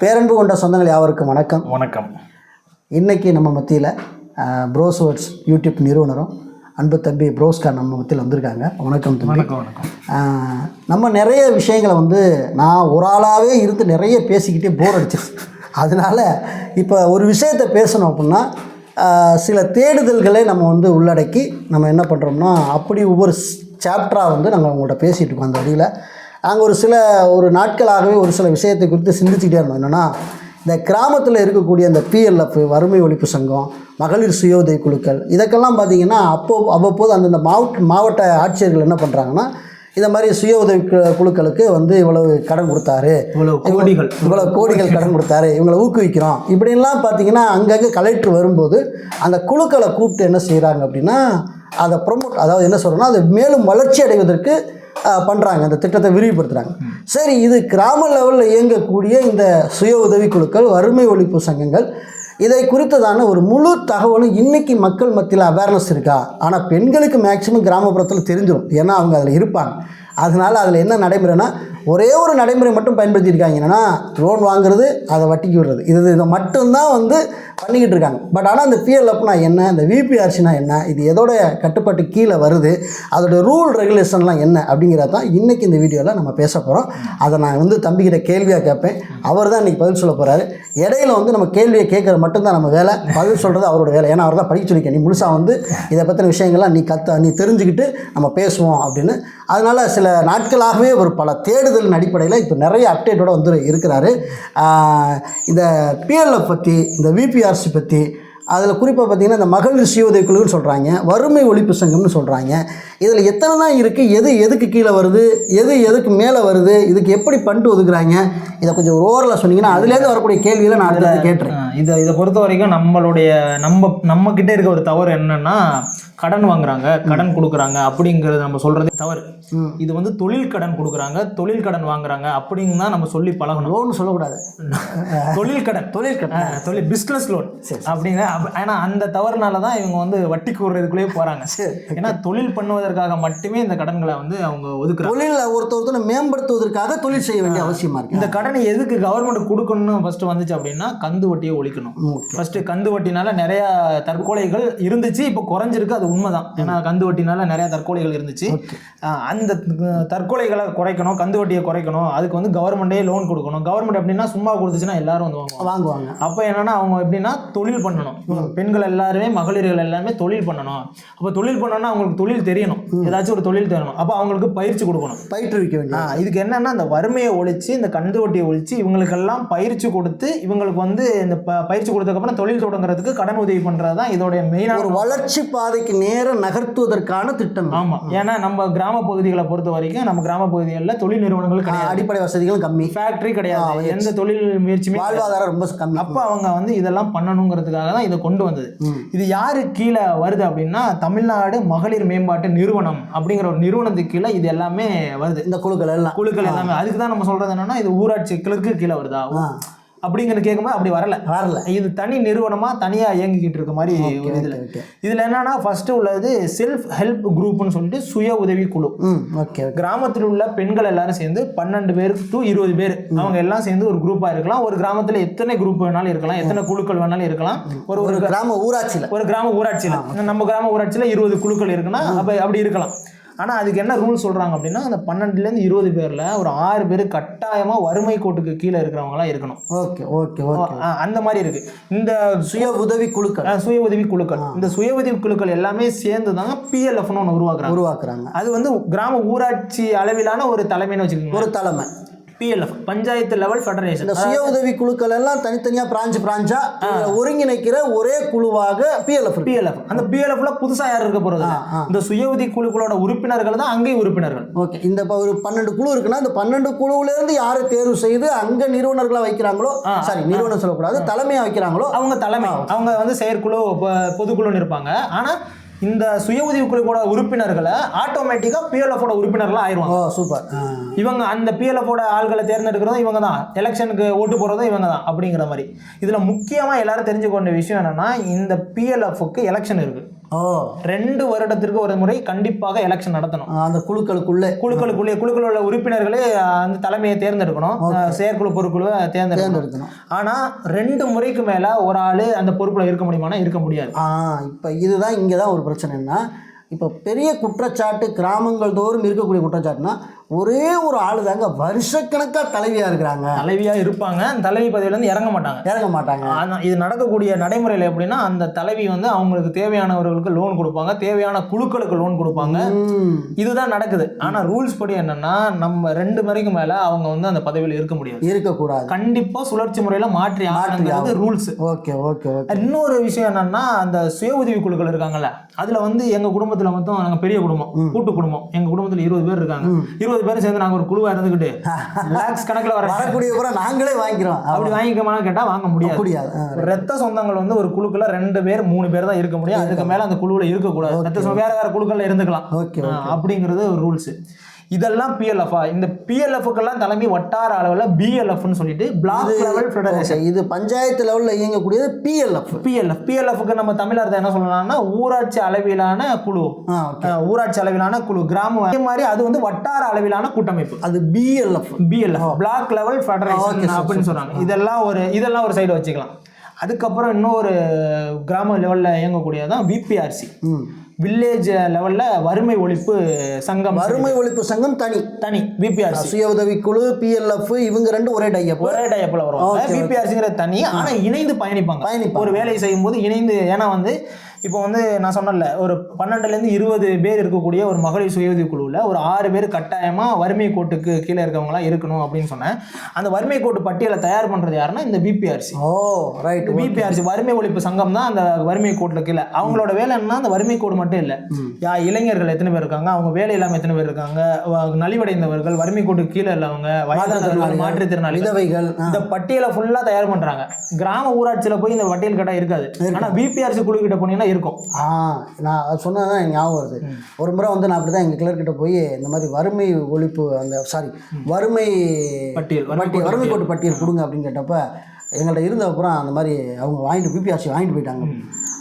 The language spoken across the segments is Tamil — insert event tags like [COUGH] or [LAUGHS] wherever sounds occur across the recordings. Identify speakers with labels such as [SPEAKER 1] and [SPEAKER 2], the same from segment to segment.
[SPEAKER 1] பேரன்பு கொண்ட சொந்தங்கள் யாவருக்கும் வணக்கம்.
[SPEAKER 2] வணக்கம்.
[SPEAKER 1] இன்னைக்கு நம்ம மத்தியில் ப்ரோஸ்வேர்ட்ஸ் யூடியூப் நிறுவனரும் அன்பு தம்பி ப்ரோஸ்கார் நம்ம மத்தியில் வந்திருக்காங்க. வணக்கம் தம்பி.
[SPEAKER 2] வணக்கம் வணக்கம்.
[SPEAKER 1] நம்ம நிறைய விஷயங்களை வந்து நான் ஒரு ஆளாகவே இருந்து நிறைய பேசிக்கிட்டே போர் அடிச்சிருச்சு. அதனால் இப்போ ஒரு விஷயத்தை பேசணும் அப்படின்னா சில தேடுதல்களை நம்ம வந்து உள்ளடக்கி நம்ம என்ன பண்ணுறோம்னா அப்படி ஒவ்வொரு சாப்டராக வந்து நாங்கள் உங்கள்கிட்ட பேசிகிட்டு இருக்கோம். அந்த வழியில் நாங்கள் ஒரு சில ஒரு நாட்களாகவே ஒரு சில விஷயத்தை குறித்து சிந்திச்சுக்கிட்டே இருந்தோம். என்னென்னா இந்த கிராமத்தில் இருக்கக்கூடிய அந்த பிஎல்எஃப் வறுமை ஒழிப்பு சங்கம் மகளிர் சுய உதவி குழுக்கள் இதற்கெல்லாம் பார்த்தீங்கன்னா அப்போ அவ்வப்போது அந்தந்த மாவட்ட மாவட்ட ஆட்சியர்கள் என்ன பண்ணுறாங்கன்னா இந்த மாதிரி சுய உதவி குழுக்களுக்கு வந்து இவ்வளவு கடன் கொடுத்தாரு.
[SPEAKER 2] இவ்வளவு கோடிகள்.
[SPEAKER 1] இவ்வளவு கோடிகள் கடன் கொடுத்தாரு. இவங்களை ஊக்குவிக்கிறோம். இப்படின்லாம் பார்த்தீங்கன்னா அங்கங்கே கலெக்டர் வரும்போது அந்த குழுக்களை கூப்பிட்டு என்ன செய்கிறாங்க அப்படின்னா அதை ப்ரொமோட் அதாவது என்ன சொல்கிறோன்னா அதை மேலும் வளர்ச்சி அடைவதற்கு பண்ணுறாங்க அந்த திட்டத்தை விரிவுபடுத்துகிறாங்க சரி இது கிராம லெவலில் இயங்கக்கூடிய இந்த சுய உதவி குழுக்கள் வறுமை ஒழிப்பு சங்கங்கள் இதை குறித்ததான ஒரு முழு தகவலும் இன்றைக்கி மக்கள் மத்தியில் அவேர்னஸ் இருக்கா? ஆனால் பெண்களுக்கு மேக்சிமம் கிராமப்புறத்தில் தெரிஞ்சிடும் ஏன்னா அவங்க அதில் இருப்பாங்க. அதனால் அதில் என்ன நடைமுறைனா ஒரே ஒரு நடைமுறை மட்டும் பயன்படுத்தியிருக்காங்க. என்னென்னா லோன் வாங்குறது அதை வட்டிக்கு விடுறது. இது இதை மட்டும்தான் வந்து பண்ணிக்கிட்டு இருக்காங்க. பட் ஆனால் அந்த பிஎல்எஃப்னா என்ன இந்த விபிஆர்சினா என்ன இது எதோட கட்டுப்பாட்டு கீழே வருது அதோட ரூல் ரெகுலேஷன்லாம் என்ன அப்படிங்கிறத தான் இன்றைக்கி இந்த வீடியோவில் நம்ம பேச போகிறோம் அதை நான் வந்து தம்பிக்கிட்ட கேள்வியாக கேட்பேன். அவர் தான் இன்றைக்கி பதில் சொல்ல போகிறாரு இடையில வந்து நம்ம கேள்வியை கேட்குறது மட்டும்தான் நம்ம வேலை. பதில் சொல்கிறது அவரோட வேலை. ஏன்னா அவர் தான் படிக்க சொல்லிக்க நீ முழுசாக வந்து இதை பற்றின விஷயங்கள்லாம் நீ கத்த நீ தெரிஞ்சுக்கிட்டு நம்ம பேசுவோம் அப்படின்னு. அதனால் சில நாட்களாகவே ஒரு பல தேடு தேடுதலின் அடிப்படையில் இப்போ நிறைய அப்டேட்டோட வந்து இருக்கிறாரு. இந்த பிஎல்எஃப் பற்றி இந்த விபிஆர்சி பற்றி அதில் குறிப்பாக பார்த்தீங்கன்னா இந்த மகளிர் சுய குழுன்னு சொல்கிறாங்க வறுமை ஒழிப்பு சங்கம்னு சொல்கிறாங்க இதில் எத்தனை தான் இருக்குது எது எதுக்கு கீழே வருது? எது எதுக்கு மேலே வருது? இதுக்கு எப்படி பண்டு ஒதுக்குறாங்க? இதை கொஞ்சம் ஒரு ஓரலாக சொன்னீங்கன்னா அதுலேருந்து வரக்கூடிய கேள்விகளை நான் கேட்டுறேன்.
[SPEAKER 2] ஆஹ் இதை இதை பொறுத்த வரைக்கும் நம்மளுடைய நம்ம நம்ம கிட்ட இருக்க ஒரு தவறு என்னன்னா கடன் வாங்குறாங்க கடன் கொடுக்குறாங்க அப்படிங்கிறது நம்ம சொல்றதே தவறு. இது வந்து தொழில் கடன் கொடுக்குறாங்க தொழில் கடன் வாங்குறாங்க அப்படின்னு தான் நம்ம சொல்லி பழகணும்.
[SPEAKER 1] லோன் சொல்லக்கூடாது. [LAUGHS]
[SPEAKER 2] தொழில் கடன்.
[SPEAKER 1] தொழில் கடன்.
[SPEAKER 2] தொழில் பிஸ்னஸ் லோன் அப்படிங்கிற அப்ப- ஏன்னா அந்த தவறுனால தான் இவங்க வந்து வட்டி கூடுறதுக்குள்ளேயே போறாங்க.
[SPEAKER 1] சரி.
[SPEAKER 2] ஏன்னா தொழில் பண்ணுவதற்காக மட்டுமே இந்த கடன்களை வந்து அவங்க ஒதுக்குறாங்க.
[SPEAKER 1] தொழில் ஒருத்த ஒருத்தனை மேம்படுத்துவதற்காக தொழில் செய்ய வேண்டிய அவசியமாக இருக்குது
[SPEAKER 2] இந்த கடனை எதுக்கு கவர்மெண்ட் கொடுக்கணும்னு ஃபர்ஸ்ட் வந்துச்சு அப்படின்னா கந்து வட்டியை ஒழிக்கணும். ஃபர்ஸ்ட் கந்து வட்டினால நிறைய தற்கொலைகள் இருந்துச்சு இப்போ குறைஞ்சிருக்கு அது உண்மைதான். ஏன்னா கந்து வட்டினால நிறைய தற்கொலைகள் இருந்துச்சு. அந்த தற்கொலைகளை குறைக்கணும் கந்து வட்டியை குறைக்கணும் அதுக்கு வந்து கவர்மெண்டே லோன் கொடுக்கணும். கவர்மெண்ட் எப்படின்னா சும்மா கொடுத்துச்சுன்னா எல்லாரும் வந்து வாங்குவாங்க.
[SPEAKER 1] வாங்குவாங்க.
[SPEAKER 2] அப்போ என்னன்னா அவங்க எப்படின்னா தொழில் பண்ணணும். பெண்கள் எல்லாருமே மகளிர்கள் எல்லாமே தொழில் பண்ணணும். அப்போ தொழில் பண்ணணும்னா அவங்களுக்கு தொழில் தெரியணும். ஏதாச்சும் ஒரு தொழில் தெரியணும் அப்போ அவங்களுக்கு பயிற்சி கொடுக்கணும்.
[SPEAKER 1] பயிற்றுவிக்க வேண்டிய
[SPEAKER 2] ஆ, இதுக்கு என்னன்னா அந்த வறுமையை ஒழிச்சு இந்த கந்து வட்டியை ஒழிச்சு இவங்களுக்கெல்லாம் பயிற்சி கொடுத்து இவங்களுக்கு வந்து இந்த பயிற்சி கொடுத்ததுக்கப்புறம் தொழில் தொடங்குறதுக்கு கடன் உதவி பண்றது தான் இதோடைய மெயினான
[SPEAKER 1] ஒரு வளர்ச்சி பாதைக்கு நேரம் நகர்த்துவதற்கான திட்டம். இது.
[SPEAKER 2] ஆமா ஏன்னா நம்ம கிராம பகுதிகளை பொறுத்த வரைக்கும் நம்ம கிராம பகுதிகளில் தொழில் நிறுவனங்கள் கிடையாது.
[SPEAKER 1] அடிப்படை வசதிகளும் கம்மி.
[SPEAKER 2] ஃபேக்டரி கிடையாது. எந்த தொழில் முயற்சியுமே.
[SPEAKER 1] வாழ்வாதாரம் ரொம்ப கம்மி.
[SPEAKER 2] அப்போ அவங்க வந்து இதெல்லாம் பண்ணணுங்கிறதுக்காக தான் இதை கொண்டு வந்தது. இது யாரு கீழே வருது அப்படின்னா தமிழ்நாடு மகளிர் மேம்பாட்டு நிறுவனம். அப்படிங்கிற ஒரு நிறுவனத்துக்கு கீழே இது எல்லாமே வருது.
[SPEAKER 1] இந்த குழுக்கள் எல்லாம்.
[SPEAKER 2] குழுக்கள் எல்லாமே. அதுக்கு தான் நம்ம சொல்றது என்னன்னா இது ஊராட்சி கிளர்க்கு கீழே வருதா? அப்படிங்கிறது கேட்கும்போது அப்படி வரல.
[SPEAKER 1] வரல.
[SPEAKER 2] இது தனி நிறுவனமா தனியா இயங்கிக்கிட்டு இருக்க மாதிரி ஒரு இதுல. இதுல என்னன்னா ஃபர்ஸ்ட் உள்ளது செல்ஃப் ஹெல்ப் குரூப்னு சொல்லிட்டு சுய உதவி குழு.
[SPEAKER 1] ஓகே
[SPEAKER 2] கிராமத்தில் உள்ள பெண்கள் எல்லாரும் சேர்ந்து பன்னெண்டு பேர் டு இருபது பேர். அவங்க எல்லாம் சேர்ந்து ஒரு குரூப்பா இருக்கலாம். ஒரு கிராமத்துல எத்தனை குரூப் வேணாலும் இருக்கலாம். எத்தனை குழுக்கள் வேணாலும் இருக்கலாம். ஒரு ஒரு
[SPEAKER 1] ஒரு கிராம ஊராட்சியில்.
[SPEAKER 2] ஒரு கிராம ஊராட்சியில. நம்ம கிராம ஊராட்சியில இருபது குழுக்கள் இருக்குன்னா அப்ப அப்படி இருக்கலாம். ஆனா அதுக்கு என்ன ரூல் சொல்றாங்க அப்படின்னா அந்த பன்னெண்டுல இருந்து இருபது பேர்ல ஒரு ஆறு பேர் கட்டாயமா வறுமை கோட்டுக்கு கீழே இருக்கிறவங்களா இருக்கணும்.
[SPEAKER 1] Okay okay okay.
[SPEAKER 2] அந்த மாதிரி இருக்கு. இந்த
[SPEAKER 1] சுய உதவி குழுக்கள்.
[SPEAKER 2] சுய உதவி குழுக்கள். இந்த சுய உதவி குழுக்கள் எல்லாமே சேர்ந்து தான் பிஎல்எஃப்னு ஒன்று உருவாக்குறாங்க.
[SPEAKER 1] உருவாக்குறாங்க.
[SPEAKER 2] அது வந்து கிராம ஊராட்சி அளவிலான ஒரு தலைமைன்னு வச்சுக்கோங்க
[SPEAKER 1] ஒரு தலைமை.
[SPEAKER 2] பிஎல்எஃப் பஞ்சாயத்து லெவல் ஃபெடரேஷன்
[SPEAKER 1] இந்த சுய உதவி குழுக்கள் எல்லாம் தனித்தனியா பிரான்ச் பிரான்ச்சா ஒருங்கிணைக்கிற ஒரே குழுவாக பிஎல்எஃப்
[SPEAKER 2] பிஎல்எஃப் அந்த பிஎல்எஃப்ல புதுசா யார் இருக்க.
[SPEAKER 1] ஆ.
[SPEAKER 2] இந்த சுய உதவி குழுக்களோட உறுப்பினர்கள் தான் அங்கேயும் உறுப்பினர்கள்.
[SPEAKER 1] ஓகே இந்த ஒரு பன்னெண்டு குழு இருக்குன்னா இந்த பன்னெண்டு குழுவுல இருந்து யாரை தேர்வு செய்து அங்க நிறுவனர்களா வைக்கிறாங்களோ சாரி நிறுவனம் சொல்லக்கூடாது தலைமையா வைக்கிறாங்களோ
[SPEAKER 2] அவங்க தலைமை. அவங்க வந்து செயற்குழு பொதுக்குழுன்னு இருப்பாங்க. ஆனா இந்த சுய உதவி குழுவோட உறுப்பினர்களை ஆட்டோமேட்டிக்கா பிஎல்எஃபோட உறுப்பினர்களா
[SPEAKER 1] ஓ
[SPEAKER 2] ஆயிடுவாங்க
[SPEAKER 1] சூப்பர்
[SPEAKER 2] இவங்க அந்த பிஎல்எஃபோட ஆள்களை தேர்ந்தெடுக்கிறதும் இவங்க தான் எலெக்ஷனுக்கு ஓட்டு போடுறதும் இவங்க தான் அப்படிங்கிற மாதிரி. இதுல முக்கியமா எல்லாரும் தெரிஞ்சுக்க வேண்டிய விஷயம் என்னன்னா இந்த பிஎல்எஃப்க்கு எலெக்ஷன் இருக்கு.
[SPEAKER 1] ஓ.
[SPEAKER 2] ரெண்டு வருடத்திற்கு ஒரு முறை கண்டிப்பாக எலெக்ஷன் நடத்தணும்.
[SPEAKER 1] அந்த குழுக்களுக்குள்ளே.
[SPEAKER 2] குழுக்களுக்குள்ளே குழுக்கள் உள்ள உறுப்பினர்களே அந்த தலைமையை தேர்ந்தெடுக்கணும். செயற்குழு பொறுப்புல தேர்ந்தெடுக்கணும்.
[SPEAKER 1] தேர்ந்தெடுக்கணும்.
[SPEAKER 2] ஆனா ரெண்டு முறைக்கு மேல ஒரு ஆளு அந்த பொறுப்புல இருக்க முடியுமானா இருக்க முடியாது.
[SPEAKER 1] ஆ இப்போ இதுதான் இங்கே தான் ஒரு பிரச்சனைன்னா இப்போ பெரிய குற்றச்சாட்டு கிராமங்கள் தோறும் இருக்கக்கூடிய குற்றச்சாட்டுனா ஒரே ஒரு ஆள் தாங்க வருஷக்கணக்காக தலைவியாக இருக்கிறாங்க.
[SPEAKER 2] தலைவியா இருப்பாங்க. தலைவி பதவியில இருந்து இறங்க மாட்டாங்க.
[SPEAKER 1] இறங்க மாட்டாங்க.
[SPEAKER 2] இது நடக்கக்கூடிய நடைமுறையில் எப்படின்னா அந்த தலைவி வந்து அவங்களுக்கு தேவையானவர்களுக்கு லோன் கொடுப்பாங்க. தேவையான குழுக்களுக்கு லோன் கொடுப்பாங்க. இதுதான் நடக்குது. ஆனா ரூல்ஸ் படி என்னன்னா நம்ம ரெண்டு முறைக்கு மேல அவங்க வந்து அந்த பதவியில் இருக்க முடியாது.
[SPEAKER 1] இருக்கக்கூடாது.
[SPEAKER 2] கண்டிப்பா சுழற்சி முறையில மாற்றி ஆகணுங்கிறது ரூல்ஸ்
[SPEAKER 1] ஓகே ஓகே
[SPEAKER 2] இன்னொரு விஷயம் என்னன்னா அந்த சுய உதவி குழுக்கள் இருக்காங்கல்ல அதுல வந்து எங்க குடும்பத்துல மொத்தம் நாங்க பெரிய குடும்பம் கூட்டு குடும்பம். எங்க குடும்பத்துல இருபது பேர் இருக்காங்க. இருபது பேரும் சேர்ந்து நாங்க ஒரு குழுவா இருந்துகிட்டு [LAUGHS] லேக்ஸ் கணக்குல வர
[SPEAKER 1] வரக்கூடிய கூட நாங்களே வாங்கிக்கிறோம்.
[SPEAKER 2] அப்படி வாங்கிக்கமான்னு கேட்டா வாங்க முடியாது.
[SPEAKER 1] முடியாது.
[SPEAKER 2] ரத்த சொந்தங்கள் வந்து ஒரு குழுக்குள்ள ரெண்டு பேர் மூணு பேர் தான் இருக்க முடியும். அதுக்கு மேல அந்த குழுவுல இருக்கக்கூடாது. ரத்த வேற வேற குழுக்கள்ல இருந்துக்கலாம்.
[SPEAKER 1] ஓகே.
[SPEAKER 2] அப்படிங்கிறது ஒரு ரூல்ஸ். இதெல்லாம் பிஎல்எஃப்ஆ இந்த பிஎல்எஃப்க்கெல்லாம் தலைமை வட்டார அளவில் பிஎல்எஃப்னு சொல்லிட்டு பிளாக் லெவல் ஃபெடரேஷன்
[SPEAKER 1] இது பஞ்சாயத்து லெவலில் இயங்கக்கூடியது பிஎல்எஃப்
[SPEAKER 2] பிஎல்எஃப் பிஎல்எஃப்க்கு நம்ம தமிழ் அர்த்தம் என்ன சொல்லலாம்னா ஊராட்சி அளவிலான குழு. ஊராட்சி அளவிலான குழு கிராம அதே மாதிரி அது வந்து வட்டார அளவிலான கூட்டமைப்பு.
[SPEAKER 1] அது PLF
[SPEAKER 2] PLF block level federation அப்படின்னு சொல்றாங்க. இதெல்லாம் ஒரு இதெல்லாம் ஒரு சைடு வச்சுக்கலாம். அதுக்கப்புறம் இன்னொரு கிராம லெவலில் இயங்கக்கூடியதான் விபிஆர்சி வில்லேஜ் லெவல்ல வறுமை ஒழிப்பு சங்கம்
[SPEAKER 1] வறுமை ஒழிப்பு சங்கம் தனி.
[SPEAKER 2] தனி விபிஆர்சி
[SPEAKER 1] சுய உதவிக்குழு பிஎல்எஃப் இவங்க ரெண்டு ஒரே டையப்
[SPEAKER 2] ஒரே வருவாங்க
[SPEAKER 1] Okay,
[SPEAKER 2] பிபிஆர்சிங்கிற தனி ஆனா இணைந்து பயணிப்பாங்க.
[SPEAKER 1] பயணிப்பாங்க.
[SPEAKER 2] ஒரு வேலையை செய்யும் போது இணைந்து ஏன்னா வந்து இப்போ வந்து நான் சொன்னேன்ல ஒரு பன்னெண்டுல இருந்து இருபது பேர் இருக்கக்கூடிய ஒரு மகளிர் சுய உதவி குழுவில் ஒரு ஆறு பேர் கட்டாயமா வறுமை கோட்டுக்கு கீழே இருக்கவங்களா இருக்கணும் அப்படின்னு சொன்னேன். அந்த வறுமை கோட்டு பட்டியலை தயார் பண்றது யாருன்னா இந்த பிபிஆர்சி
[SPEAKER 1] ஓ ரைட்
[SPEAKER 2] பிபிஆர்சி வறுமை ஒழிப்பு சங்கம் தான் அந்த வறுமை கோட்டில் கீழே. அவங்களோட வேலை என்ன அந்த வறுமை கோடு மட்டும் இல்லை. யா இளைஞர்கள் எத்தனை பேர் இருக்காங்க அவங்க வேலை இல்லாமல் எத்தனை பேர் இருக்காங்க நலிவடைந்தவர்கள் வறுமை கோட்டுக்கு கீழே உள்ளவங்க வயதானவர்கள் மாற்றுத்திறனாளிகள்
[SPEAKER 1] விதவைகள்.
[SPEAKER 2] இந்த பட்டியலை ஃபுல்லா தயார் பண்றாங்க. கிராம ஊராட்சியில போய் இந்த பட்டியல் கேட்டா இருக்காது. ஆனா பிபிஆர்சி குழு கிட்ட போனீங்கன்னா இருக்கும்.
[SPEAKER 1] ஆ நான் சொன்னது தான் ஞாபகம் வருது. ஒரு முறை வந்து நான் அப்படி தான் எங்கள் கிளர்கிட்ட போய் இந்த மாதிரி வறுமை ஒழிப்பு அந்த சாரி வறுமை
[SPEAKER 2] பட்டியல் வறுமை
[SPEAKER 1] பட்டியல் வறுமை கோட்டு பட்டியல் கொடுங்க அப்படின்னு கேட்டப்ப எங்கள்கிட்ட இருந்த அப்புறம் அந்த மாதிரி அவங்க வாங்கிட்டு பிபிஆர்சி வாங்கிட்டு போயிட்டாங்க.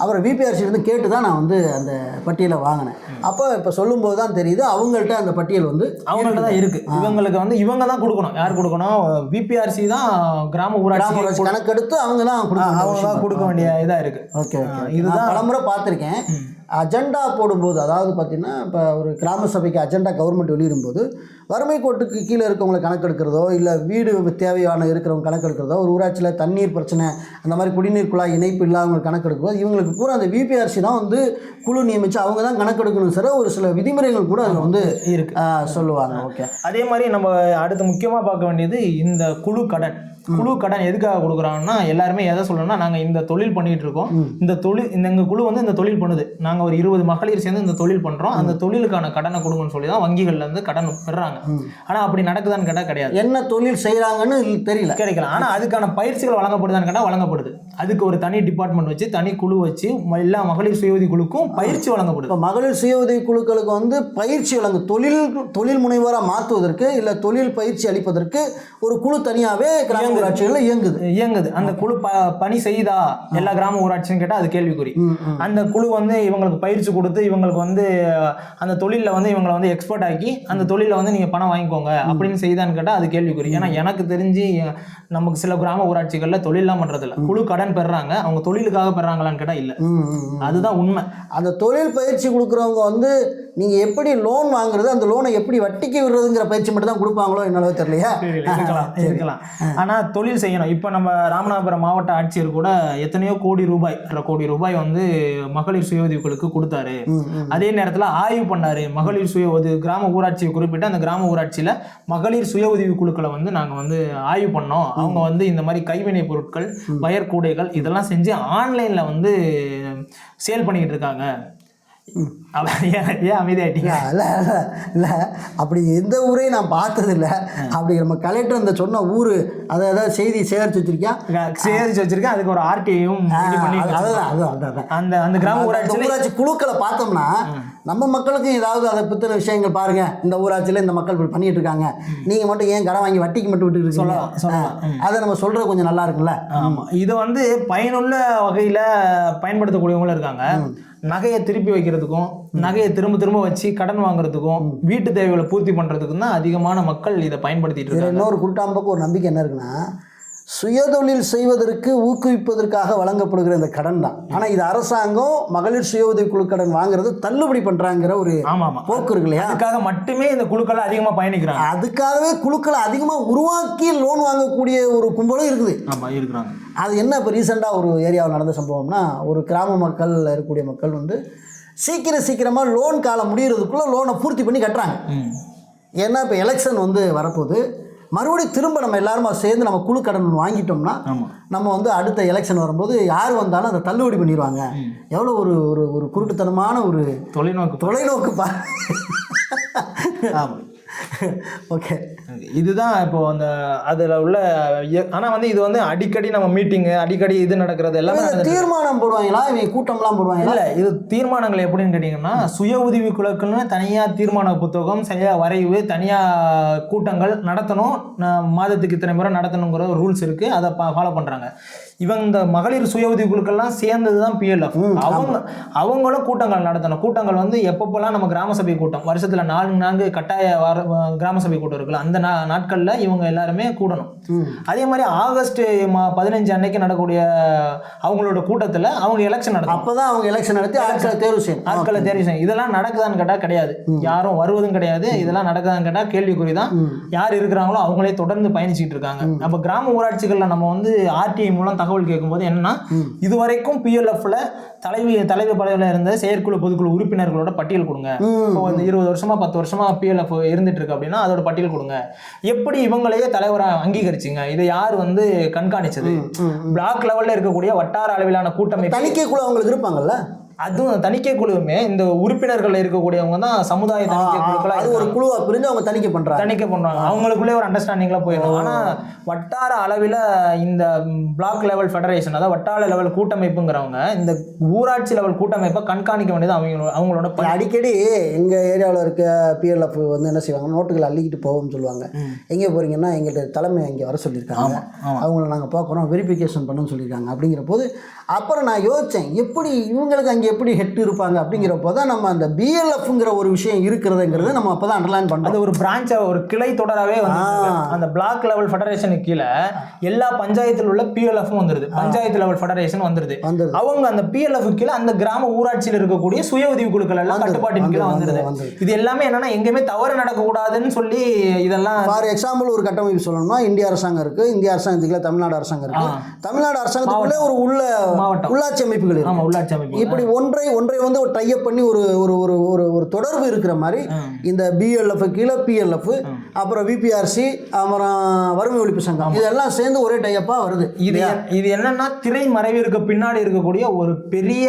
[SPEAKER 1] அப்புறம் பிபிஆர்சி இருந்து கேட்டு தான் நான் வந்து அந்த பட்டியலை வாங்கினேன். அப்போ இப்போ சொல்லும்போது தான் தெரியுது அவங்கள்ட்ட அந்த பட்டியல் வந்து
[SPEAKER 2] அவங்கள்ட்ட தான் இருக்கு. இவங்களுக்கு வந்து இவங்க தான் கொடுக்கணும். யார் கொடுக்கணும்? பிபிஆர்சி தான் கிராம ஊராட்சி
[SPEAKER 1] கணக்கெடுத்து அவங்க தான்
[SPEAKER 2] அவங்க தான் கொடுக்க வேண்டிய இதா இருக்கு.
[SPEAKER 1] ஓகே ஓகே
[SPEAKER 2] இதுதான்
[SPEAKER 1] இதுதான் பலமுறை பார்த்துருக்கேன். அஜெண்டா போடும்போது அதாவது பார்த்தீங்கன்னா இப்போ ஒரு கிராம சபைக்கு அஜெண்டா கவர்மெண்ட் வெளியிடும்போது வறுமை கோட்டுக்கு கீழே இருக்கவங்களை கணக்கெடுக்கிறதோ இல்லை வீடு தேவையான இருக்கிறவங்க கணக்கெடுக்கிறதோ ஒரு ஊராட்சியில் தண்ணீர் பிரச்சனை அந்த மாதிரி குடிநீர் குழாய் இணைப்பு இல்லாதவங்க கணக்கெடுக்கும்போது இவங்களுக்கு பூரா அந்த விபிஆர்சி தான் வந்து குழு நியமித்து அவங்க தான் கணக்கெடுக்கணும் சார் ஒரு சில விதிமுறைகள் கூட அதில் வந்து
[SPEAKER 2] இருக்கு.
[SPEAKER 1] சொல்லுவாங்க. ஓகே.
[SPEAKER 2] அதே மாதிரி நம்ம அடுத்து முக்கியமாக பார்க்க வேண்டியது இந்த குழு கடன். குழு கடன் எதுக்காக கொடுக்குறாங்கன்னா எல்லாருமே எதை சொல்லணும்னா நாங்கள் இந்த தொழில் பண்ணிட்டு இருக்கோம். இந்த தொழில் இந்த எங்கள் குழு வந்து இந்த தொழில் பண்ணுது. நாங்கள் ஒரு இருபது மகளிர் சேர்ந்து இந்த தொழில் பண்ணுறோம் அந்த தொழிலுக்கான கடனை கொடுங்கன்னு சொல்லி தான் வங்கிகள்ல இருந்து கடன் பெறுறாங்க. ஆனால் அப்படி நடக்குதான்னு கேட்டால் கிடையாது.
[SPEAKER 1] என்ன தொழில் செய்கிறாங்கன்னு தெரியல.
[SPEAKER 2] கிடைக்கலாம் ஆனால் அதுக்கான பயிற்சிகள் வழங்கப்படுதான்னு கேட்டால் வழங்கப்படுது. அதுக்கு ஒரு தனி டிபார்ட்மெண்ட் வச்சு தனி குழு வச்சு ம- எல்லா மகளிர் சுய உதவி குழுக்கும் பயிற்சி வழங்கப்படுது.
[SPEAKER 1] இப்போ மகளிர் சுய உதவி குழுக்களுக்கு வந்து பயிற்சி வழங்கு தொழில் தொழில் முனைவராக மாற்றுவதற்கு இல்லை தொழில் பயிற்சி அளிப்பதற்கு ஒரு குழு தனியாகவே கிராம ஊராட்சிகளில் இயங்குது.
[SPEAKER 2] இயங்குது. அந்த குழு ப பணி செய்தா எல்லா கிராம ஊராட்சின்னு கேட்டால் அது கேள்விக்குறி. அந்த குழு வந்து இவங்களுக்கு பயிற்சி கொடுத்து இவங்களுக்கு வந்து அந்த தொழிலில் வந்து இவங்களை வந்து எக்ஸ்பர்ட் ஆக்கி அந்த தொழிலில் வந்து நீங்கள் பணம் வாங்கிக்கோங்க அப்படின்னு செய்தான்னு கேட்டால் அது கேள்விக்குறி. ஏன்னா எனக்கு தெரிஞ்சு நமக்கு சில கிராம ஊராட்சிகளில் தொழிலெலாம் பண்ணுறதில்ல குழு கடன் பெறுறாங்க அவங்க தொழிலுக்காக பெறாங்களான்னு கேட்டால் இல்லை. அதுதான் உண்மை
[SPEAKER 1] அந்த தொழில் பயிற்சி கொடுக்குறவங்க வந்து நீங்கள் எப்படி லோன் வாங்குறது அந்த லோனை எப்படி வட்டிக்கு விடுறதுங்கிற பயிற்சி மட்டும் தான் கொடுப்பாங்களோ என்னவோ தெரியலையா?
[SPEAKER 2] இருக்கலாம் இருக்கலாம் ஆனா தொழில் செய்யணும். இப்போ நம்ம ராமநாதபுரம் மாவட்ட ஆட்சியர் கூட எத்தனையோ கோடி ரூபாய் அரை கோடி ரூபாய் வந்து மகளிர் சுய உதவிகளுக்கு கொடுத்தாரு. அதே நேரத்துல ஆய்வு பண்ணாரு. மகளிர் சுய உதவி கிராம ஊராட்சியை குறிப்பிட்டு அந்த கிராம ஊராட்சியில மகளிர் சுய உதவி குழுக்களை வந்து நாங்க வந்து ஆய்வு பண்ணோம். அவங்க வந்து இந்த மாதிரி கைவினை பொருட்கள் வயர் கூடைகள் இதெல்லாம் செஞ்சு ஆன்லைன்ல வந்து சேல் பண்ணிக்கிட்டு இருக்காங்க. ஏன் அமைதியாயிட்டீங்க?
[SPEAKER 1] இல்லை இல்லை இல்லை அப்படி எந்த ஊரையும் நான் பார்த்ததில்ல. அப்படி நம்ம கலெக்டர் அந்த சொன்ன ஊர் அதை ஏதாவது செய்தி சேகரித்து வச்சிருக்கியா?
[SPEAKER 2] சேகரிச்சு வச்சிருக்கேன். அதுக்கு ஒரு ஆர்டிஐயும் பண்ணி
[SPEAKER 1] அதுதான் அதுதான்
[SPEAKER 2] அந்த அந்த கிராம ஊராட்சியில
[SPEAKER 1] ஊராட்சி குழுக்களை பார்த்தோம்னா நம்ம மக்களுக்கும் ஏதாவது அதை பற்றின விஷயங்கள் பாருங்க. இந்த ஊராட்சியில் இந்த மக்கள் இப்படி பண்ணிட்டு இருக்காங்க. நீங்க மட்டும் ஏன் கடன் வாங்கி வட்டிக்கு மட்டும் விட்டு
[SPEAKER 2] சொல்லலாம், சொல்லலாம்.
[SPEAKER 1] அதை நம்ம சொல்றது கொஞ்சம் நல்லா இருக்குல்ல
[SPEAKER 2] ஆமா. இது வந்து பயனுள்ள வகையில பயன்படுத்தக்கூடியவங்களும் இருக்காங்க. நகையை திருப்பி வைக்கிறதுக்கும் நகையை திரும்ப திரும்ப வச்சு கடன் வாங்குறதுக்கும் வீட்டு தேவைகளை பூர்த்தி பண்றதுக்கும் தான் அதிகமான மக்கள் இதை பயன்படுத்திட்டு இருக்காங்க.
[SPEAKER 1] இன்னொரு குருட்டாம்பக்கு ஒரு நம்பிக்கை என்ன இருக்குன்னா சுயதொழில் செய்வதற்கு ஊக்குவிப்பதற்காக வழங்கப்படுகிற இந்த கடன் தான். ஆனால் இது அரசாங்கம் மகளிர் சுய உதவி குழு கடன் வாங்குறது தள்ளுபடி பண்ணுறாங்கிற ஒரு
[SPEAKER 2] ஆமா ஆமா
[SPEAKER 1] போக்கு இருக்கு இல்லையா?
[SPEAKER 2] அதுக்காக மட்டுமே இந்த குழுக்கள் அதிகமா பயணிக்கிறாங்க.
[SPEAKER 1] அதுக்காகவே குழுக்களை அதிகமாக உருவாக்கி லோன் வாங்கக்கூடிய ஒரு கும்பலும் இருக்குது.
[SPEAKER 2] ஆமா இருக்கிறாங்க.
[SPEAKER 1] அது என்ன இப்போ ரீசெண்டாக ஒரு ஏரியாவில் நடந்த சம்பவம்னா ஒரு கிராம மக்கள் இருக்கக்கூடிய மக்கள் வந்து சீக்கிரம் சீக்கிரமாக லோன் காலம் முடிகிறதுக்குள்ளே லோனை பூர்த்தி பண்ணி கட்டுறாங்க. ஏன்னா இப்போ எலெக்ஷன் வந்து வரப்போகுது. மறுபடியும் திரும்ப நம்ம எல்லாருமா சேர்ந்து நம்ம குழு கடன் வாங்கிட்டோம்னா நம்ம வந்து அடுத்த எலெக்ஷன் வரும்போது யார் வந்தாலும் அதை தள்ளுபடி பண்ணிடுவாங்க எவ்வளோ ஒரு ஒரு ஒரு குருட்டுத்தனமான ஒரு
[SPEAKER 2] தொலைநோக்கு
[SPEAKER 1] தொலைநோக்கு பா
[SPEAKER 2] ஆமா.
[SPEAKER 1] ஓகே
[SPEAKER 2] இதுதான் இப்போ அந்த அதுல உள்ள எ- ஆனா வந்து இது வந்து அடிக்கடி நம்ம மீட்டிங்கு அடிக்கடி இது நடக்கிறது எல்லாமே
[SPEAKER 1] தீர்மானம் போடுவாங்களா? இவங்க கூட்டம்லாம் போடுவாங்களா?
[SPEAKER 2] இல்ல இது தீர்மானங்கள் எப்படின்னு கேட்டீங்கன்னா சுய உதவி குழுக்குன்னு தனியா தீர்மான புத்தகம் சரியா வரைவு தனியா கூட்டங்கள் நடத்தணும். மாதத்துக்கு இத்தனை முறை நடத்தணுங்கிற ரூல்ஸ் இருக்கு. அதை ஃபாலோ பண்றாங்க. இவங்க இந்த மகளிர் சுய உதவி குழுக்கள்லாம் சேர்ந்தது தான் பிஎல்எஃப் அவங்க அவங்களும் கூட்டங்கள் நடத்தணும். கூட்டங்கள் வந்து எப்பப்போலாம் நம்ம கிராம சபை கூட்டம் வருஷத்துல நாலு நான்கு கட்டாய வார கிராம சபை கூட்டம் இருக்குல்ல அந்த நா நாட்கள்ல இவங்க எல்லாருமே கூடணும். அதே மாதிரி ஆகஸ்ட் மா பதினஞ்சு அன்னைக்கு நடக்கக்கூடிய அவங்களோட கூட்டத்துல அவங்க எலெக்ஷன் நடத்தும்
[SPEAKER 1] அப்போ தான் அவங்க எலெக்ஷன் நடத்தி ஆட்களை தேர்வு செய்யணும்.
[SPEAKER 2] ஆட்களை தேர்வு செய்யும் இதெல்லாம் நடக்குதான்னு கேட்டா கிடையாது. யாரும் வருவதும் கிடையாது. இதெல்லாம் நடக்குதான்னு கேட்டா கேள்விக்குறி தான் யார் இருக்கிறாங்களோ அவங்களே தொடர்ந்து பயணிச்சுட்டு இருக்காங்க. அப்ப கிராம ஊராட்சிகள்ல நம்ம வந்து ஆர்டிஐ மூலம் தகவல் கேட்கும்போது என்னன்னா இதுவரைக்கும் பிஎல்எஃப்ல தலைவி தலைவி பதவியில் இருந்த செயற்குழு பொதுக்குழு உறுப்பினர்களோட பட்டியல் கொடுங்க. இப்போ வந்து இருபது வருஷமா பத்து வருஷமா பிஎல்எஃப் இருந்துட்டு இருக்கு அப்படின்னா அதோட பட்டியல் கொடுங்க. எப்படி இவங்களையே தலைவரா அங்கீகரிச்சிங்க? இதை யார் வந்து கண்காணிச்சது? பிளாக் லெவல்ல இருக்கக்கூடிய வட்டார அளவிலான கூட்டமைப்பு
[SPEAKER 1] தணிக்கை குழு அவங்களுக்கு இருப்பாங்கல்ல?
[SPEAKER 2] அதுவும் தணிக்கை குழுவுமே இந்த உறுப்பினர்கள் இருக்கக்கூடியவங்க தான் சமுதாய தணிக்கை குழுக்களா
[SPEAKER 1] அது ஒரு குழுவா பிரிஞ்சு அவங்க தணிக்கை பண்றாங்க.
[SPEAKER 2] தணிக்கை பண்றாங்க அவங்களுக்குள்ளே ஒரு அண்டர்ஸ்டாண்டிங்ல போயிடும் ஆனா வட்டார அளவில் இந்த பிளாக் லெவல் ஃபெடரேஷன் அதாவது வட்டார லெவல் கூட்டமைப்புங்கிறவங்க இந்த ஊராட்சி லெவல் கூட்டமைப்பை கண்காணிக்க வேண்டியது அவங்க அவங்களோட.
[SPEAKER 1] அடிக்கடி எங்கள் ஏரியாவில் இருக்க பிஎல்எஃப் வந்து என்ன செய்வாங்க நோட்டுகள் அள்ளிக்கிட்டு போவோம்னு சொல்லுவாங்க. எங்கே போகிறீங்கன்னா எங்கள்கிட்ட தலைமை இங்கே வர சொல்லியிருக்காங்க. அவங்கள நாங்கள் பார்க்குறோம் வெரிஃபிகேஷன் பண்ணணும்னு சொல்லியிருக்காங்க. அப்படிங்கிற போது அப்புறம் நான் யோசித்தேன் எப்படி இவங்களுக்கு அங்கே எப்படி ஹெட் இருப்பாங்க அப்படிங்கிறப்போ தான் நம்ம அந்த பிஎல்எஃப்ங்கிற ஒரு விஷயம் இருக்கிறதுங்கிறது நம்ம அப்போ தான் அண்டர்லைன் பண்ணுறோம்
[SPEAKER 2] அது ஒரு பிரான்ச் ஒரு கிளை தொடராகவே வந்து. அந்த பிளாக் லெவல் ஃபெடரேஷனுக்கு கீழே எல்லா பஞ்சாயத்தில் உள்ள பிஎல்எஃப்பும் வந்துருது. பஞ்சாயத்து லெவல் ஃபெடரேஷன் வந்துருது. அவங்க அந்த பிஎல்எஃப் கீழே அந்த கிராம ஊராட்சியில் இருக்கக்கூடிய சுய உதவி குழுக்கள் எல்லாம் கட்டுப்பாட்டின் கீழே
[SPEAKER 1] வந்துருது.
[SPEAKER 2] இது எல்லாமே என்னன்னா எங்கேயுமே தவறு நடக்கக்கூடாதுன்னு சொல்லி இதெல்லாம்
[SPEAKER 1] ஃபார் எக்ஸாம்பிள் ஒரு கட்டமைப்பு சொல்லணும்னா இந்திய அரசாங்கம் இருக்குது இந்திய அரசாங்கத்துக்குள்ள தமிழ்நாடு அரசாங்கம் இருக்குது தமிழ்நாடு அரசாங்கத்துக்குள்ளே ஒரு உள்ள. உள்ளாட்சி அமைப்புகள் இருக்கு.
[SPEAKER 2] உள்ளாட்சி அமைப்பு
[SPEAKER 1] இப்படி ஒன்றை ஒன்றை வந்து ஒரு டைப் பண்ணி ஒரு ஒரு ஒரு ஒரு ஒரு தொடர்பு இருக்கிற மாதிரி இந்த பிஎல்எஃப் கீழே பிஎல்எஃப் அப்புறம் விபிஆர்சி அப்புறம் வறுமை ஒழிப்பு சங்கம் இதெல்லாம் சேர்ந்து ஒரே டைப்பாக வருது
[SPEAKER 2] இது இது என்னன்னா திரை மறைவிற்கு பின்னாடி இருக்கக்கூடிய ஒரு பெரிய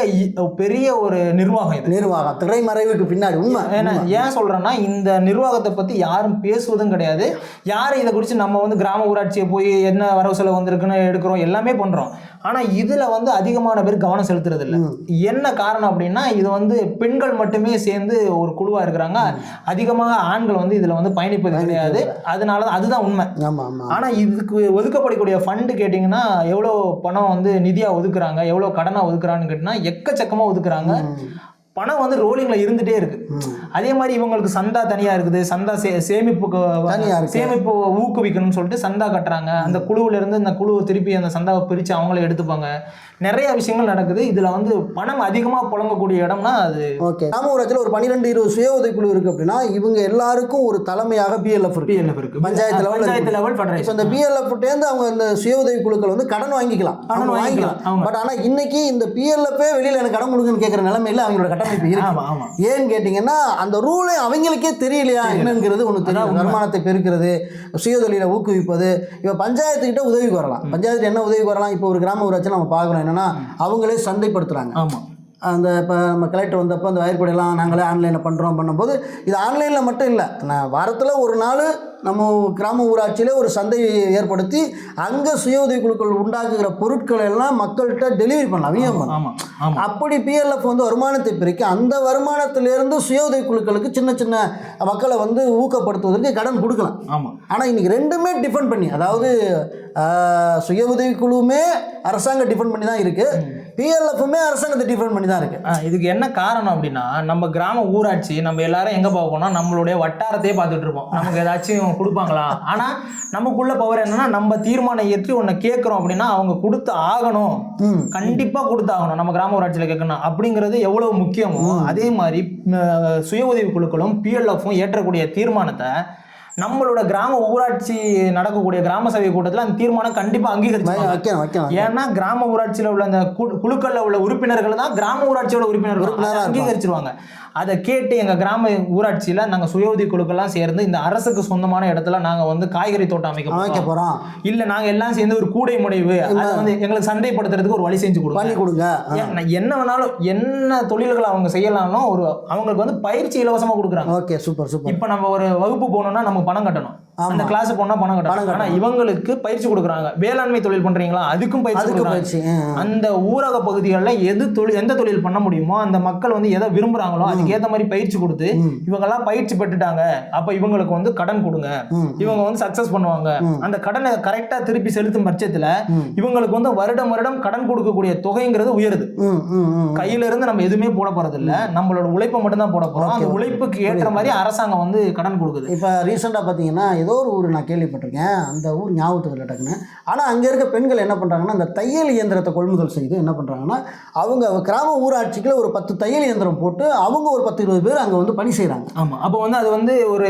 [SPEAKER 2] பெரிய ஒரு நிர்வாகம் இது.
[SPEAKER 1] நிர்வாகம் திரைமறைவுக்கு பின்னாடி உண்மை
[SPEAKER 2] ஏன்னா ஏன் சொல்றேன்னா இந்த நிர்வாகத்தை பத்தி யாரும் பேசுவதும் கிடையாது. யாரும் இதை குறித்து நம்ம வந்து கிராம ஊராட்சியை போய் என்ன வரவு செலவு வந்திருக்குன்னு எடுக்கிறோம் எல்லாமே பண்றோம். ஆனா இதுல வந்து அதிகமான பேர் கவனம் செலுத்துறது இல்ல என்ன காரணம் அப்படின்னா இது வந்து பெண்கள் மட்டுமே சேர்ந்து ஒரு குழுவா இருக்கிறாங்க. அதிகமாக ஆண்கள் வந்து இதுல வந்து பயணிப்பது கிடையாது. அதனால தான் அதுதான் உண்மை.
[SPEAKER 1] ஆமாம் ஆமாம்
[SPEAKER 2] ஆனா இதுக்கு ஒதுக்கப்படக்கூடிய ஃபண்டு கேட்டிங்கன்னா எவ்வளோ பணம் வந்து நிதியா ஒதுக்குறாங்க எவ்வளோ கடனா ஒதுக்குறான்னு கேட்டிங்கன்னா எக்கச்சக்கமா ஒதுக்குறாங்க. பணம் வந்து ரோலிங்ல இருந்துட்டே இருக்கு. அதே மாதிரி இவங்களுக்கு சந்தா தனியா இருக்குது. சந்தா சே சேமிப்புக்கு
[SPEAKER 1] இருக்கு.
[SPEAKER 2] சேமிப்பு ஊக்குவிக்கணும்னு சொல்லிட்டு சந்தா கட்டுறாங்க. அந்த குழுவுல இருந்து இந்த குழுவை திருப்பி அந்த சந்தாவை பிரிச்சு அவங்களே எடுத்துப்பாங்க. நிறைய விஷயங்கள் நடக்குது. இதுல வந்து பணம் அதிகமா புழங்கக்கூடிய இடம்னா அது
[SPEAKER 1] ஓகே. கிராம ஒரு பன்னிரெண்டு இருபது சுய உதவிக்குழு இருக்குது அப்படின்னா இவங்க எல்லாருக்கும் ஒரு தலைமையாக பிஎல்எஃப் இருக்கு.
[SPEAKER 2] பிஎல்எஃப் இருக்கு.
[SPEAKER 1] பஞ்சாயத்து level ல
[SPEAKER 2] பஞ்சாயத்து லெவல்
[SPEAKER 1] இப்போ
[SPEAKER 2] ஃபெடரேஷன்
[SPEAKER 1] இந்த பிஎல்எஃப்டேருந்து அவங்க இந்த சுய உதவி குழுக்கள் வந்து கடன் வாங்கிக்கலாம்.
[SPEAKER 2] கடன் வாங்கிக்கலாம்.
[SPEAKER 1] பட் ஆனால் இன்னைக்கு இந்த பிஎல்எஃப்பே வெளியில் எனக்கு கடன் கொடுங்கன்னு கேட்குற நிலைமையில அவங்களோட கட்டமைப்பு இருக்கு. ஏன்னு கேட்டிங்கன்னா அந்த ரூலே அவங்களுக்கே தெரியலையா? என்னங்கிறது ஒன்று தெரியும் வருமானத்தை பெருக்கிறது சுயதொழிலை ஊக்குவிப்பது இப்போ பஞ்சாயத்துக்கிட்ட உதவிக்கு வரலாம் பஞ்சாயத்து என்ன உதவிக்கு வரலாம் இப்போ ஒரு கிராம ஊராட்சி நம்ம பார்க்குறோம் என்னன்னா அவங்களே சந்தைப்படுத்துகிறாங்க
[SPEAKER 2] ஆமா.
[SPEAKER 1] அந்த இப்போ நம்ம கலெக்டர் வந்தப்போ அந்த வயற்படியெல்லாம் நாங்களே ஆன்லைனில் பண்ணுறோம் பண்ணும்போது இது ஆன்லைனில் மட்டும் இல்லை. நான் வாரத்தில் ஒரு நாள் நம்ம கிராம ஊராட்சியிலே ஒரு சந்தையை ஏற்படுத்தி அங்கே சுய உதவி குழுக்கள் உண்டாக்குகிற பொருட்களை எல்லாம் மக்கள்கிட்ட டெலிவரி பண்ணலாம்
[SPEAKER 2] ஆமா
[SPEAKER 1] அப்படி பிஎல்எஃப் வந்து வருமானத்தை பிரிக்க அந்த வருமானத்திலிருந்து சுய உதவி குழுக்களுக்கு சின்ன சின்ன மக்களை வந்து ஊக்கப்படுத்துவதற்கு கடன் கொடுக்கலாம்.
[SPEAKER 2] ஆமா.
[SPEAKER 1] ஆனால் இன்னைக்கு ரெண்டுமே டிஃபெண்ட் பண்ணி அதாவது சுய உதவி குழுவுமே அரசாங்கம் டிஃபெண்ட் பண்ணி தான் இருக்கு. பிஎல்எஃப்புமே அரசாங்கத்தை டிஃபெண்ட் பண்ணி தான் இருக்கு
[SPEAKER 2] இதுக்கு என்ன காரணம் அப்படின்னா நம்ம கிராம ஊராட்சி நம்ம எல்லாரும் எங்க பார்ப்போம்னா நம்மளுடைய வட்டாரத்தையே பார்த்துட்டு இருப்போம். நமக்கு ஏதாச்சும் கொடுப்பாங்களா? ஆனா நமக்குள்ள பவர் என்னன்னா நம்ம தீர்மானம் ஏற்றி ஒன்னு கேட்குறோம் அப்படின்னா அவங்க கொடுத்து ஆகணும்.
[SPEAKER 1] ம்.
[SPEAKER 2] கண்டிப்பா கொடுத்தாகணும் நம்ம கிராம ஊராட்சியில் கேட்கணும் அப்படிங்கிறது எவ்வளவு முக்கியமோ அதே மாதிரி சுய உதவி குழுக்களும் பிஎல்எஃப்பும் ஏற்றக்கூடிய தீர்மானத்தை நம்மளோட கிராம ஊராட்சி நடக்கக்கூடிய கிராம சபை கூட்டத்தில் அந்த தீர்மானம் கண்டிப்பா அங்கீகரிச்சு ஏன்னா கிராம ஊராட்சியில உள்ள அந்த குழுக்கள்ல உள்ள உறுப்பினர்கள் தான் கிராம ஊராட்சியோட உறுப்பினர்கள்
[SPEAKER 1] உறுப்பினரா
[SPEAKER 2] அங்கீகரிச்சிருவாங்க. அதை கேட்டு எங்க கிராம ஊராட்சியில நாங்க சுய உதவி குழுக்கள்லாம் சேர்ந்து இந்த அரசுக்கு சொந்தமான இடத்துல நாங்க வந்து காய்கறி தோட்டம் அமைக்க
[SPEAKER 1] போகிறோம்
[SPEAKER 2] இல்ல நாங்க எல்லாம் சேர்ந்து ஒரு கூடை முனைவு அதை வந்து எங்களுக்கு சந்தைப்படுத்துறதுக்கு ஒரு வழி செஞ்சு கொடுங்க.
[SPEAKER 1] கொடுங்க.
[SPEAKER 2] என்ன வேணாலும் என்ன தொழில்கள் அவங்க செய்யலாம்னோ ஒரு அவங்களுக்கு வந்து பயிற்சி இலவசமா கொடுக்குறாங்க.
[SPEAKER 1] Okay super super.
[SPEAKER 2] இப்ப நம்ம ஒரு வகுப்பு போனோம்னா நம்ம பணம் கட்டணும். அந்த கிளாஸ் போனா பணம் கட்டணும். ஆனா இவங்களுக்கு பயிற்சி கொடுக்குறாங்க. வேளாண்மை தொழில் பண்றீங்களா? அதுக்கும் பயிற்சி
[SPEAKER 1] பயிற்சி.
[SPEAKER 2] அந்த ஊரக பகுதிகளில் எது தொழில் எந்த தொழில் பண்ண முடியுமோ அந்த மக்கள் வந்து எதை விரும்புறாங்களோ அதுக்கு ஏத்த மாதிரி பயிற்சி கொடுத்து. இவங்கெல்லாம் பயிற்சி பெற்றுட்டாங்க. அப்ப இவங்களுக்கு வந்து கடன் கொடுங்க. இவங்க வந்து சக்சஸ் பண்ணுவாங்க. அந்த கடனை கரெக்டா திருப்பி செலுத்தும் பட்சத்துல. இவங்களுக்கு வந்து வருடம் வருடம் கடன் கொடுக்கக்கூடிய தொகைங்கிறது உயருது. கையில இருந்து நம்ம எதுவுமே போட போறது இல்ல. நம்மளோட உழைப்பை மட்டும் தான் போட போறோம். அந்த உழைப்புக்கு ஏற்ற மாதிரி அரசாங்கம் வந்து கடன் கொடுக்குது.
[SPEAKER 1] இப்போ ரீசெண்டாக பார்த்தீங்கன்னா ஏதோ ஒரு ஊர் நான் கேள்விப்பட்டிருக்கேன். அந்த ஊர் ஞாபகத்துக்கு இல்லை டக்குன்னு. ஆனால் அங்கே இருக்க பெண்கள் என்ன பண்ணுறாங்கன்னா அந்த தையல் இயந்திரத்தை கொள்முதல் செய்து என்ன பண்ணுறாங்கன்னா அவங்க கிராம ஊராட்சிக்குள்ள ஒரு பத்து தையல் இயந்திரம் போட்டு அவங்க ஒரு பத்து இருபது பேர் அங்கே வந்து பணி செய்கிறாங்க
[SPEAKER 2] ஆமா. அப்போ வந்து அது வந்து ஒரு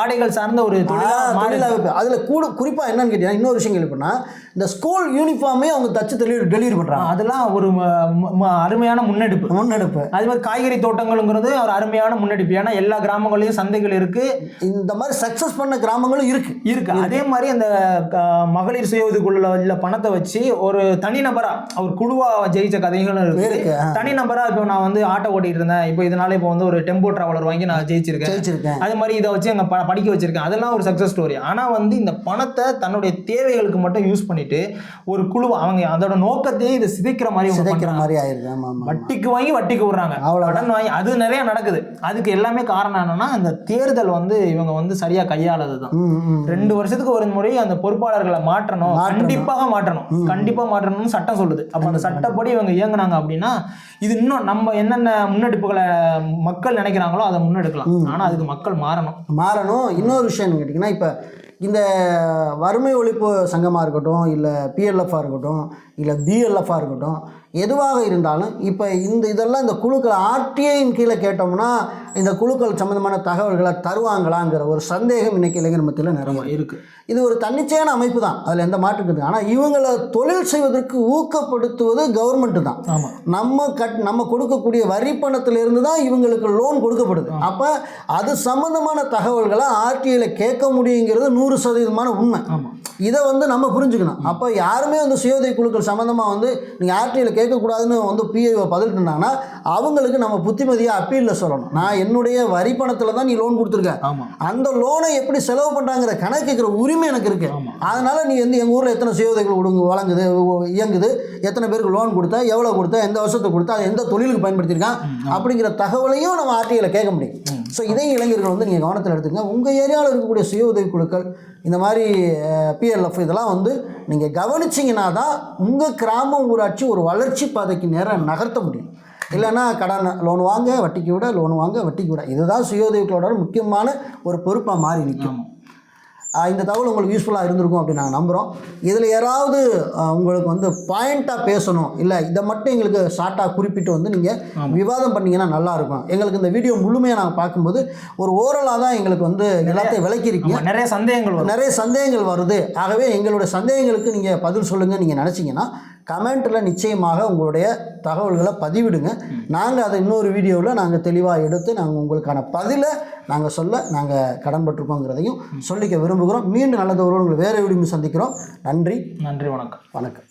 [SPEAKER 2] ஆடைகள் சார்ந்த ஒரு
[SPEAKER 1] தொழிலாக அதில் கூட குறிப்பாக என்னன்னு கேட்டீங்கன்னா இன்னொரு விஷயம் கேள்விப்பட்டா இந்த ஸ்கூல் யூனிஃபார்மே அவங்க தச்சு டெலிவரி டெலிவரி பண்ணுறாங்க
[SPEAKER 2] அதெல்லாம் ஒரு அருமையான முன்னெடுப்பு.
[SPEAKER 1] முன்னெடுப்பு.
[SPEAKER 2] அது மாதிரி காய்கறி தோட்டங்களுங்கிறது ஒரு அருமையான முன்னெடுப்பு. ஏன்னா எல்லா கிராமங்களையும் சந்தைகள் இருக்கு.
[SPEAKER 1] இந்த மாதிரி சக்ஸஸ் பண்ண கிராமங்களும் இருக்குது
[SPEAKER 2] இருக்கு. அதே மாதிரி அந்த மகளிர் சுய உதவிக்குள்ள பணத்தை வச்சு ஒரு தனிநபரா ஒரு குழுவா ஜெயிச்ச கதைகளும்
[SPEAKER 1] இருக்கு,
[SPEAKER 2] இருக்கு. தனிநபரா இப்போ நான் வந்து ஆட்டோ ஓட்டிட்டு இருந்தேன். இப்போ இதனால இப்போ வந்து ஒரு டெம்போ டிராவலர் வாங்கி நான் ஜெயிச்சிருக்கேன்.
[SPEAKER 1] ஜெயிச்சிருக்கேன்.
[SPEAKER 2] அது மாதிரி இதை வச்சு அங்கே ப படிக்க வச்சிருக்கேன். அதெல்லாம் ஒரு சக்ஸஸ் ஸ்டோரி ஆனால் வந்து இந்த பணத்தை தன்னுடைய தேவைகளுக்கு மட்டும் யூஸ் பண்ணிட்டு ஒரு குழு அவங்க அதோட நோக்கத்தையே இதை சிதைக்கிற மாதிரி
[SPEAKER 1] சிதைக்கிற. மாதிரி ஆமாம்
[SPEAKER 2] வட்டிக்கு வாங்கி வட்டிக்கு விடுறாங்க.
[SPEAKER 1] அவ்வளவுதான்.
[SPEAKER 2] கடன் வாங்கி அது நிறைய நடக்குது. அதுக்கு எல்லாமே காரணம் என்னன்னா அந்த தேர்தல் வந்து இவங்க வந்து சரியா கையாளது தான் ரெண்டு வருஷத்துக்கு ஒரு முறை அந்த பொறுப்பாளர்களை மாற்றணும். கண்டிப்பாக மாற்றணும். கண்டிப்பா மாற்றணும்னு சட்டம் சொல்லுது. அப்ப அந்த சட்டப்படி இவங்க இயங்குனாங்க அப்படின்னா இது இன்னும் நம்ம என்னென்ன முன்னெடுப்புகளை மக்கள் நினைக்கிறாங்களோ அதை முன்னெடுக்கலாம். ஆனா அதுக்கு மக்கள் மாறணும்.
[SPEAKER 1] மாறணும். இன்னொரு விஷயம் கேட்டிங்கன்னா இப்போ இந்த வறுமை ஒழிப்பு சங்கமாக இருக்கட்டும் இல்லை பிஎல்எஃபாக இருக்கட்டும் இல்லை பிஎல்எஃபாக இருக்கட்டும் எதுவாக இருந்தாலும் இப்போ இந்த இதெல்லாம் இந்த குழுக்கள் ஆர்டிஐயின் கீழே கேட்டோம்னா இந்த குழுக்கள் சம்மந்தமான தகவல்களை தருவாங்களாங்கிற ஒரு சந்தேகம் இன்னைக்கு இளைஞர் மத்தியில் நிறைய இருக்கு.
[SPEAKER 2] இருக்கு.
[SPEAKER 1] இது ஒரு தன்னிச்சையான அமைப்பு தான். அதில் எந்த மாற்றுக்கிறது ஆனால் இவங்களை தொழில் செய்வதற்கு ஊக்கப்படுத்துவது கவர்மெண்ட்டு தான்.
[SPEAKER 2] ஆமா.
[SPEAKER 1] நம்ம கட் நம்ம கொடுக்கக்கூடிய வரி பணத்திலிருந்து தான் இவங்களுக்கு லோன் கொடுக்கப்படுது. அப்போ அது சம்பந்தமான தகவல்களை ஆர்டிஐயில் கேட்க முடியுங்கிறது நூறு சதவீதமான உண்மை.
[SPEAKER 2] ஆமா.
[SPEAKER 1] இதை வந்து நம்ம புரிஞ்சுக்கணும். அப்போ யாருமே வந்து சுயோதய குழுக்கள் சம்மந்தமாக வந்து நீங்கள் ஆர்டிஐயில் கேட்கக்கூடாதுன்னு வந்து பிஐஓ பதிலிட்டுனாங்கன்னா அவங்களுக்கு நம்ம புத்திமதியாக அப்பீலில் சொல்லணும். நான் என்னுடைய வரி பணத்தில் தான் நீ லோன் கொடுத்துருக்க. அந்த லோனை எப்படி செலவு பண்ணுறாங்கிற கணக்கு உரிமை எனக்கு இருக்கு.
[SPEAKER 2] ஆமா.
[SPEAKER 1] அதனால நீ வந்து எங்கள் ஊரில் எத்தனை சுயோதைகள் ஒடுங்கு வழங்குது இயங்குது எத்தனை பேருக்கு லோன் கொடுத்தா எவ்வளோ கொடுத்தா எந்த வருஷத்துக்கு கொடுத்தா எந்த தொழிலுக்கு பயன்படுத்தியிருக்கான் அப்படிங்கிற தகவலையும் நம்ம ஆர்டிஐயில் கேட்க முடியும். ஸோ இதையும் இளைஞர்கள் வந்து நீங்கள் கவனத்தில் எடுத்துங்க உங்கள் ஏரியாவில் இருக்கக்கூடிய சுய உதவி குழுக்கள் இந்த மாதிரி பிஎல்எஃப் இதெல்லாம் வந்து நீங்கள் கவனிச்சிங்கன்னா தான் உங்கள் கிராம ஊராட்சி ஒரு வளர்ச்சி பாதைக்கு நேரம் நகர்த்த முடியும். இல்லைன்னா கடன் லோன் வாங்க வட்டிக்கு விட லோன் வாங்க வட்டிக்கு விட. இதுதான் சுய உதவிகளோட முக்கியமான ஒரு பொறுப்பாக மாறி நிற்கும் இந்த தகவல் உங்களுக்கு யூஸ்ஃபுல்லாக இருந்திருக்கும் அப்படின்னு நாங்கள் நம்புகிறோம் இதில் யாராவது உங்களுக்கு வந்து பாயிண்ட்டாக பேசணும் இல்லை இதை மட்டும் எங்களுக்கு ஷார்ட்டாக குறிப்பிட்டு வந்து நீங்கள் விவாதம் பண்ணீங்கன்னா நல்லாயிருக்கும் எங்களுக்கு இந்த வீடியோ முழுமையாக நாங்கள் பார்க்கும்போது ஒரு ஓரலாக தான் எங்களுக்கு வந்து எல்லாத்தையும் விளக்கியிருக்கீங்க.
[SPEAKER 2] நிறைய சந்தேகங்கள்
[SPEAKER 1] நிறைய சந்தேகங்கள் வருது. ஆகவே எங்களுடைய சந்தேகங்களுக்கு நீங்கள் பதில் சொல்லுங்கள் நீங்கள் நினச்சிங்கன்னா கமெண்ட்டில் நிச்சயமாக உங்களுடைய தகவல்களை பதிவிடுங்க. நாங்கள் அதை இன்னொரு வீடியோவில் நாங்கள் தெளிவாக எடுத்து நாங்கள் உங்களுக்கான பதிலை நாங்கள் சொல்ல நாங்கள் கடன்பட்டிருக்கோங்கிறதையும் சொல்லிக்க விரும்புகிறோம். மீண்டும் நல்லதொரு உங்களை வேறு வீடியோ சந்திக்கிறோம். நன்றி.
[SPEAKER 2] நன்றி வணக்கம்.
[SPEAKER 1] வணக்கம்.